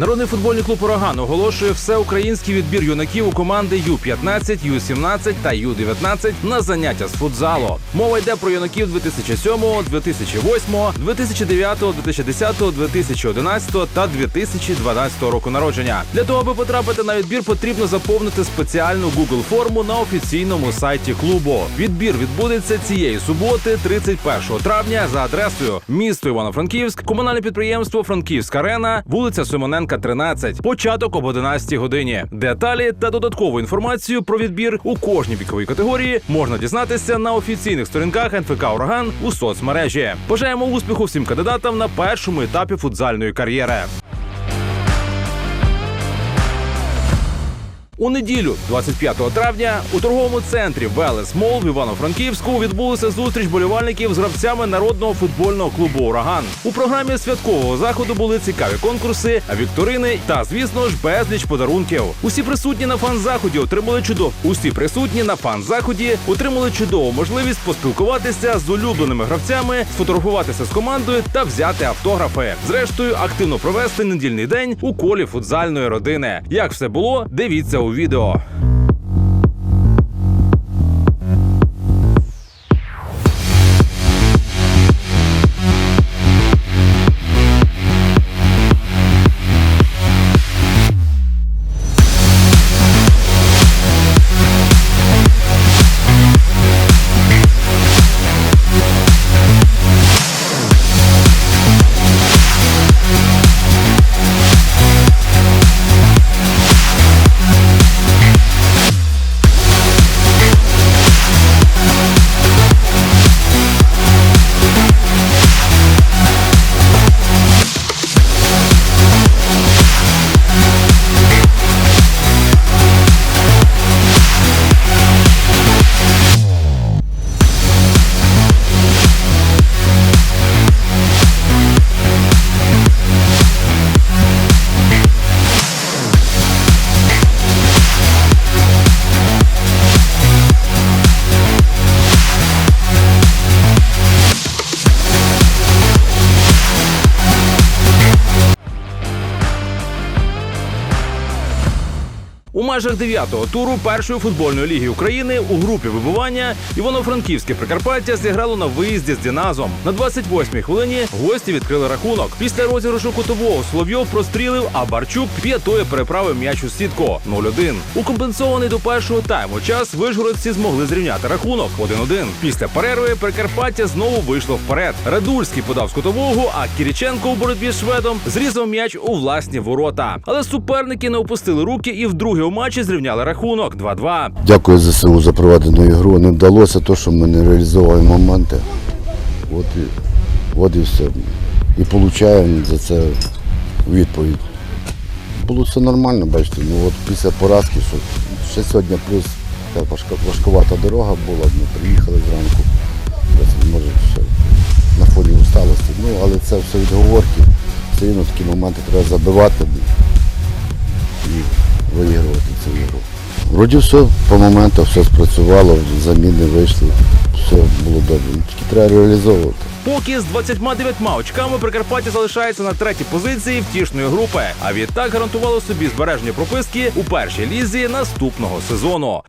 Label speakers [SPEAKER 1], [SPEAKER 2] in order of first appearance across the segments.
[SPEAKER 1] Народний футбольний клуб Ураган оголошує всеукраїнський відбір юнаків у команди Ю-15, Ю-17 та Ю-19 на заняття з футзалу. Мова йде про юнаків 2007, 2008, 2009, 2010, 2011 та 2012 року народження. Для того, аби потрапити на відбір, потрібно заповнити спеціальну Google форму на офіційному сайті клубу. Відбір відбудеться цієї суботи, 31 травня, за адресою місто Івано-Франківськ, комунальне підприємство Франківська арена, вулиця Симоненка, 13. Початок об 11 годині. Деталі та додаткову інформацію про відбір у кожній віковій категорії можна дізнатися на офіційних сторінках НФК Ураган у соцмережі. Бажаємо успіху всім кандидатам на першому етапі футзальної кар'єри. У неділю, 25 травня, у торговому центрі Велес Мол в Івано-Франківську відбулася зустріч болівальників з гравцями народного футбольного клубу Ураган. У програмі святкового заходу були цікаві конкурси, вікторини та, звісно ж, безліч подарунків. Усі присутні на фан-заході отримали чудов. Усі присутні на фан-заході отримали чудову можливість поспілкуватися з улюбленими гравцями, сфотографуватися з командою та взяти автографи. Зрештою, активно провести недільний день у колі футзальної родини. Як все було, дивіться у відео. У межах дев'ятого туру першої футбольної ліги України у групі вибування Івано-Франківське Прикарпаття зіграло на виїзді з Діназом. На 28-й хвилині гості відкрили рахунок. Після розіграшу кутового Соловйов прострілив, а Барчук п'ятою переправив м'яч у сітку 0-1. У компенсований до першого тайму час вишгородці змогли зрівняти рахунок 1-1. Після перерви Прикарпаття знову вийшло вперед. Радульський подав з кутового, а Кіріченко у боротьбі з шведом зрізав м'яч у власні ворота. Але суперники не опустили руки і вдруге у матчі зрівняли рахунок 2-2.
[SPEAKER 2] Дякую ЗСУ за проведену ігру. Не вдалося те, що ми не реалізували моменти. От і, от і все. І отримуємо за це відповідь. Було все нормально, бачите. Ну от після поразки, що ще сьогодні плюс така важкувата дорога була, ми приїхали зранку. Може, ще на фоні усталості. Ну, але це все відговорки. Все одно такі моменти треба забивати виігрувати цю ігру. Вроді все по моменту, все спрацювало, заміни вийшли, все було добре. Ну, Тільки треба реалізовувати.
[SPEAKER 1] Поки з 29 очками Прикарпаття залишається на третій позиції втішної групи, а відтак гарантувало собі збереження прописки у першій лізі наступного сезону.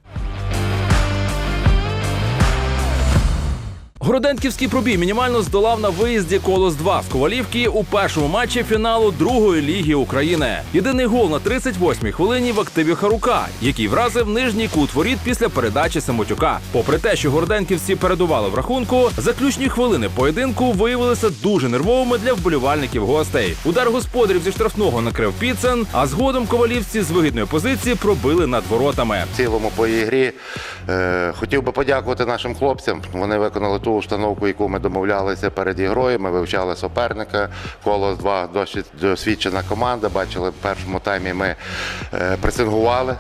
[SPEAKER 1] Городенківський пробій мінімально здолав на виїзді колос 2 з Ковалівки у першому матчі фіналу другої ліги України. Єдиний гол на 38-й хвилині в активі Харука, який вразив нижній кут воріт після передачі Самотюка. Попри те, що городенківці передували в рахунку, заключні хвилини поєдинку виявилися дуже нервовими для вболівальників гостей. Удар господарів зі штрафного накрив Піцен, а згодом ковалівці з вигідної позиції пробили над воротами.
[SPEAKER 3] В цілому по ігрі е, хотів би подякувати нашим хлопцям. Вони виконали ту установку, яку ми домовлялися перед ігрою. Ми вивчали суперника. Колос 2 досить досвідчена команда. Бачили, в першому таймі ми е, пресингували.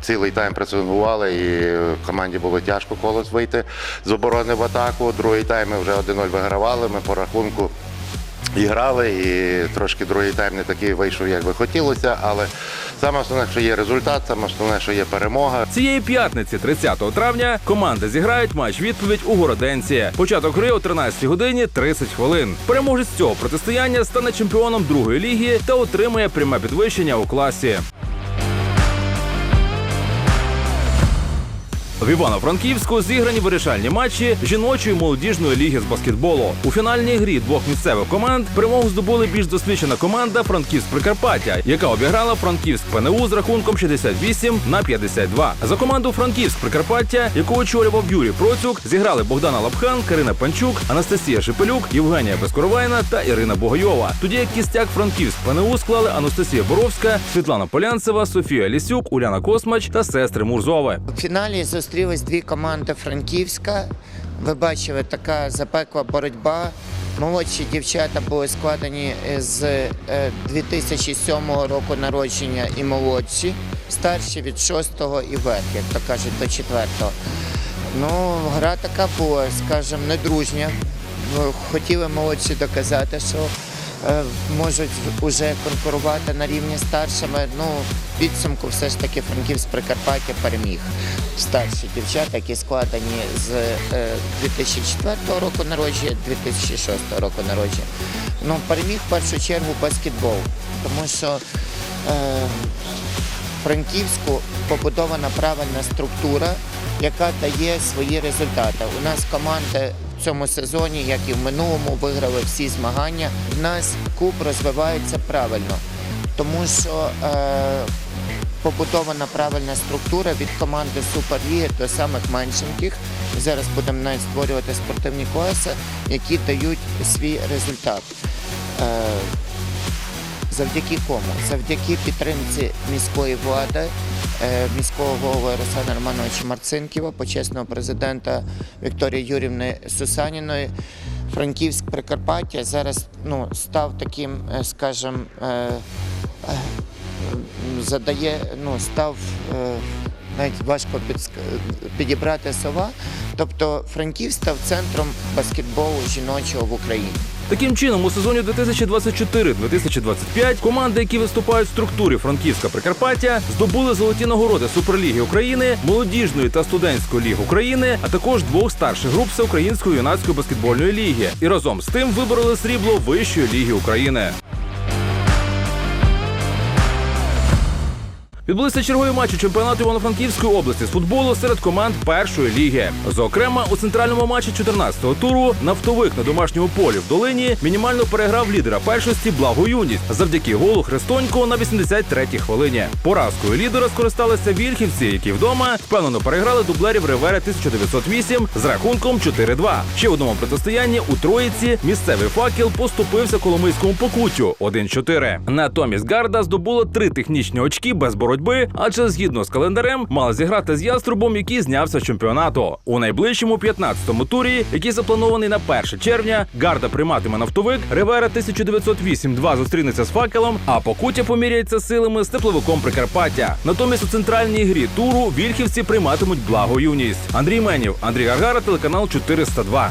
[SPEAKER 3] Цілий тайм пресингували, і команді було тяжко колос вийти з оборони в атаку. Другий тайм ми вже 1-0 вигравали. Ми по рахунку і грали, і трошки другий тайм не такий вийшов, як би хотілося, але саме основне, що є результат, саме основне, що є перемога.
[SPEAKER 1] Цієї п'ятниці, 30 травня, команди зіграють матч відповідь у Городенці. Початок гри о 13 годині 30 хвилин. Переможець цього протистояння стане чемпіоном другої ліги та отримує пряме підвищення у класі. В Івано-Франківську зіграні вирішальні матчі жіночої молодіжної ліги з баскетболу. У фінальній грі двох місцевих команд перемогу здобули більш досвідчена команда Франківськ Прикарпаття, яка обіграла Франківськ ПНУ з рахунком 68 на 52. За команду Франківськ Прикарпаття, яку очолював Юрій Процюк, зіграли Богдана Лапхан, Карина Панчук, Анастасія Шепелюк, Євгенія Безкоровайна та Ірина Богойова. Тоді як кістяк Франківськ ПНУ склали Анастасія Боровська, Світлана Полянцева, Софія Лісюк, Уляна Космач та сестри Мурзови.
[SPEAKER 4] У фіналі зустрілись дві команди Франківська. Ви бачили, така запекла боротьба. Молодші дівчата були складені з е, 2007 року народження і молодші, старші від 6 і вверх, як то кажуть, до 4. Ну, гра така була, скажімо, недружня. Хотіли молодші доказати, що е, можуть вже конкурувати на рівні старшими. Ну, підсумку все ж таки Франківськ Прикарпаття переміг. Старші дівчата, які складені з е, 2004 року народження, 2006 року народження. Ну, переміг в першу чергу баскетбол, тому що е, в Франківську побудована правильна структура, яка дає свої результати. У нас команди в цьому сезоні, як і в минулому, виграли всі змагання. У нас клуб розвивається правильно, тому що е, побудована правильна структура від команди Суперліги до самих меншеньких. Зараз будемо навіть створювати спортивні класи, які дають свій результат. Е, Завдяки кому? Завдяки підтримці міської влади, е, міського голови Руслана Романовича Марцинківа, почесного президента Вікторії Юрівни Сусаніної. Франківськ Прикарпаття зараз ну, став таким, е, скажімо, е, задає, ну, став навіть важко підібрати слова. Тобто Франківськ став центром баскетболу жіночого в Україні.
[SPEAKER 1] Таким чином, у сезоні 2024-2025 команди, які виступають в структурі Франківська Прикарпаття, здобули золоті нагороди Суперліги України, молодіжної та студентської ліг України, а також двох старших груп Всеукраїнської юнацької баскетбольної ліги. І разом з тим вибороли срібло Вищої ліги України. Відбулися чергові матчі чемпіонату Івано-Франківської області з футболу серед команд першої ліги. Зокрема, у центральному матчі 14-го туру нафтовик на домашньому полі в долині мінімально переграв лідера першості Благо Юність завдяки голу Хрестонько на 83-й хвилині. Поразкою лідера скористалися вільхівці, які вдома впевнено переграли дублерів Ревери 1908 з рахунком 4-2. Ще в одному протистоянні у Троїці місцевий факел поступився Коломийському покуттю 1-4. Натомість Гарда здобула три технічні очки без боротьби, адже згідно з календарем мала зіграти з яструбом, який знявся з чемпіонату. У найближчому 15-му турі, який запланований на 1 червня, Гарда прийматиме нафтовик, Ревера 1908-2 зустрінеться з факелом, а покуття поміряється силами з тепловиком Прикарпаття. Натомість у центральній грі туру вільхівці прийматимуть благо юність. Андрій Менів, Андрій Гаргара, телеканал 402.